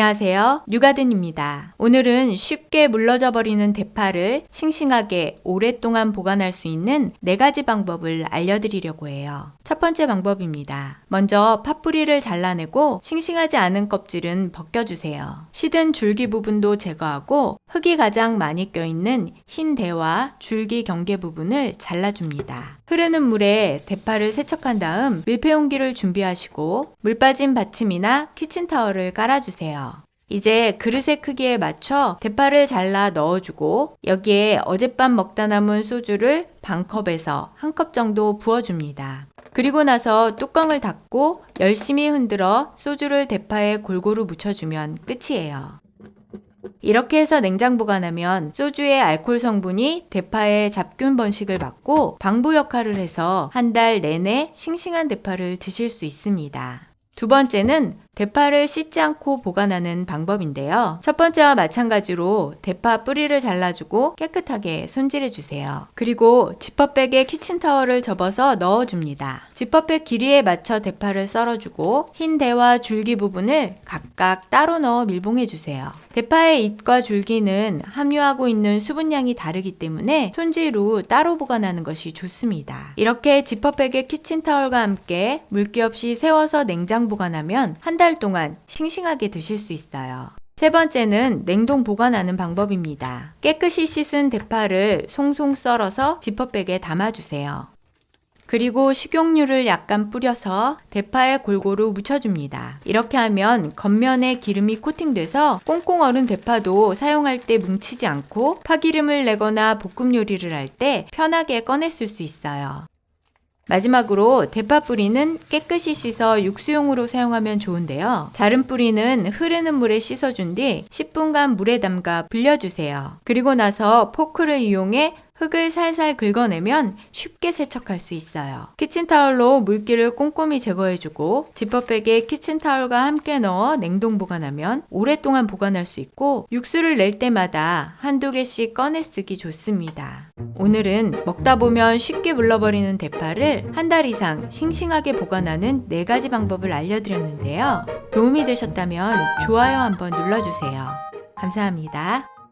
안녕하세요. 뉴가든입니다. 오늘은 쉽게 물러져 버리는 대파를 싱싱하게 오랫동안 보관할 수 있는 네 가지 방법을 알려드리려고 해요. 첫 번째 방법입니다. 먼저 팥뿌리를 잘라내고 싱싱하지 않은 껍질은 벗겨주세요. 시든 줄기 부분도 제거하고 흙이 가장 많이 껴있는 흰 대와 줄기 경계 부분을 잘라줍니다. 흐르는 물에 대파를 세척한 다음 밀폐용기를 준비하시고 물 빠진 받침이나 키친타월을 깔아주세요. 이제 그릇의 크기에 맞춰 대파를 잘라 넣어주고 여기에 어젯밤 먹다 남은 소주를 반컵에서 한 컵 정도 부어줍니다. 그리고 나서 뚜껑을 닫고 열심히 흔들어 소주를 대파에 골고루 묻혀주면 끝이에요. 이렇게 해서 냉장 보관하면 소주의 알코올 성분이 대파의 잡균 번식을 막고 방부 역할을 해서 한 달 내내 싱싱한 대파를 드실 수 있습니다. 두 번째는 대파를 씻지 않고 보관하는 방법인데요. 첫 번째와 마찬가지로 대파 뿌리를 잘라주고 깨끗하게 손질해 주세요. 그리고 지퍼백에 키친타월을 접어서 넣어줍니다. 지퍼백 길이에 맞춰 대파를 썰어주고 흰 대와 줄기 부분을 각각 따로 넣어 밀봉해 주세요. 대파의 잎과 줄기는 함유하고 있는 수분량이 다르기 때문에 손질 후 따로 보관하는 것이 좋습니다. 이렇게 지퍼백에 키친타월과 함께 물기 없이 세워서 냉장 보관하면 한 달 동안 싱싱하게 드실 수 있어요. 세 번째는 냉동 보관하는 방법입니다. 깨끗이 씻은 대파를 송송 썰어서 지퍼백에 담아주세요. 그리고 식용유를 약간 뿌려서 대파에 골고루 묻혀줍니다. 이렇게 하면 겉면에 기름이 코팅돼서 꽁꽁 얼은 대파도 사용할 때 뭉치지 않고 파기름을 내거나 볶음 요리를 할 때 편하게 꺼냈을 수 있어요. 마지막으로 대파 뿌리는 깨끗이 씻어 육수용으로 사용하면 좋은데요. 자른 뿌리는 흐르는 물에 씻어준 뒤 10분간 물에 담가 불려주세요. 그리고 나서 포크를 이용해 흙을 살살 긁어내면 쉽게 세척할 수 있어요. 키친타월로 물기를 꼼꼼히 제거해주고 지퍼백에 키친타월과 함께 넣어 냉동 보관하면 오랫동안 보관할 수 있고 육수를 낼 때마다 한두 개씩 꺼내 쓰기 좋습니다. 오늘은 먹다 보면 쉽게 물러버리는 대파를 한 달 이상 싱싱하게 보관하는 네 가지 방법을 알려드렸는데요. 도움이 되셨다면 좋아요 한번 눌러주세요. 감사합니다.